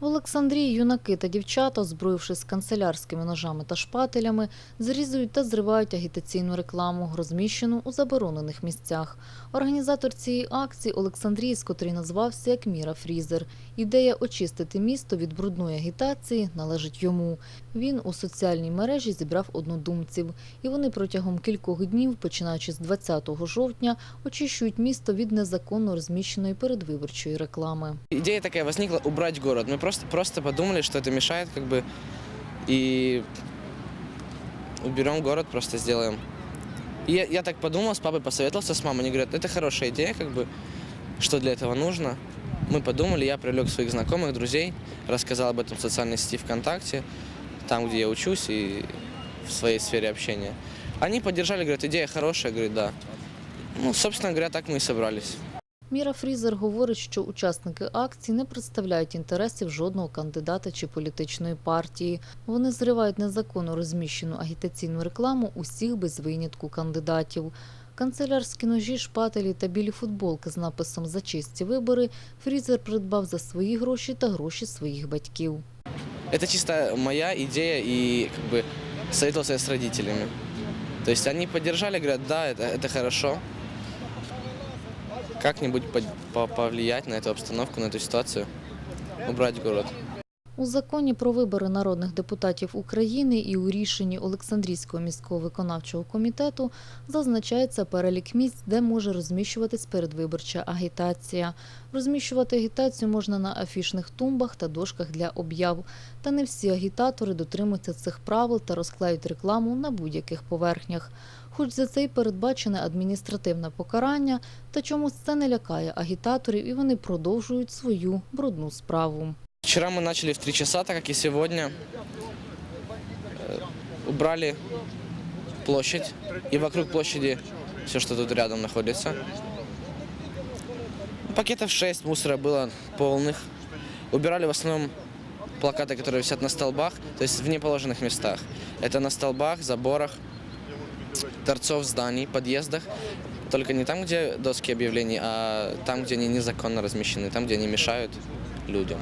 В Олександрії юнаки та дівчата, озброївшись канцелярськими ножами та шпателями, зрізують та зривають агітаційну рекламу, розміщену у заборонених місцях. Організатор цієї акції Олександрієць, котрий назвався як Міра Фрізер. Ідея очистити місто від брудної агітації належить йому. Він у соціальній мережі зібрав однодумців, і вони протягом кількох днів, починаючи з 20 жовтня, очищують місто від незаконно розміщеної передвиборчої реклами. Идея такая возникла убрать город. Просто, просто подумали, что это мешает, как бы, и уберем город, просто сделаем. И я, я так подумал, с папой посоветовался, с мамой. Они говорят, это хорошая идея, как бы, что для этого нужно. Мы подумали, я привлек своих знакомых, друзей, рассказал об этом в социальной сети ВКонтакте, там, где я учусь и в своей сфере общения. Они поддержали, говорят, идея хорошая, говорит, да. Ну, собственно говоря, так мы и собрались. Міра Фрізер говорить, що учасники акції не представляють інтересів жодного кандидата чи політичної партії. Вони зривають незаконно розміщену агітаційну рекламу усіх без винятку кандидатів. Канцелярські ножі, шпателі та білі футболки з написом «За чисті вибори» Фрізер придбав за свої гроші та гроші своїх батьків. Это чисто моя идея и как бы советовался я с родителями. То есть они поддержали, говорят, да, это, это хорошо. Как-нибудь по- по- повлиять на эту обстановку, на эту ситуацию, убрать город. У законі про вибори народних депутатів України і у рішенні Олександрійського міського виконавчого комітету зазначається перелік місць, де може розміщуватись передвиборча агітація. Розміщувати агітацію можна на афішних тумбах та дошках для об'яв. Та не всі агітатори дотримуються цих правил та розклеють рекламу на будь-яких поверхнях. Хоч за це й передбачене адміністративне покарання, та чомусь це не лякає агітаторів і вони продовжують свою брудну справу. Вчера мы начали в 3 часа, так как и сегодня. Э, Убрали площадь и вокруг площади все, что тут рядом находится. Пакетов 6 мусора было полных. Убирали в основном плакаты, которые висят на столбах, то есть в неположенных местах. Это на столбах, заборах, торцов зданий, подъездах. Только не там, где доски объявлений, а там, где они незаконно размещены, там, где они мешают людям.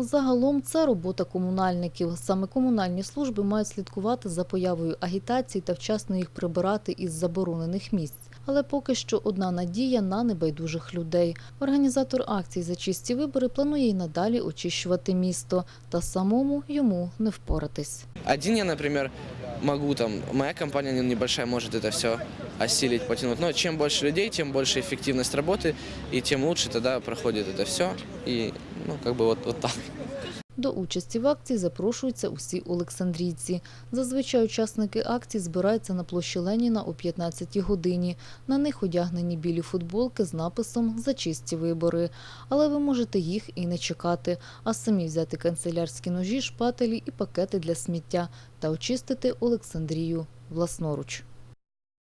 Загалом це робота комунальників. Саме комунальні служби мають слідкувати за появою агітацій та вчасно їх прибирати із заборонених місць. Але поки що одна надія на небайдужих людей. Організатор акцій за чисті вибори планує й надалі очищувати місто, та самому йому не впоратись. Один я, например, могу там, моя компания не- небольшая может это все осилить, потянуть. Но чем больше людей, тем больше эффективность работы, и тем лучше тогда проходит это все. И, ну, как бы вот, вот так. До участі в акції запрошуються усі олександрійці. Зазвичай учасники акції збираються на площі Леніна о 15 годині. На них одягнені білі футболки з написом «За чисті вибори». Але ви можете їх і не чекати, а самі взяти канцелярські ножі, шпателі і пакети для сміття та очистити Олександрію власноруч.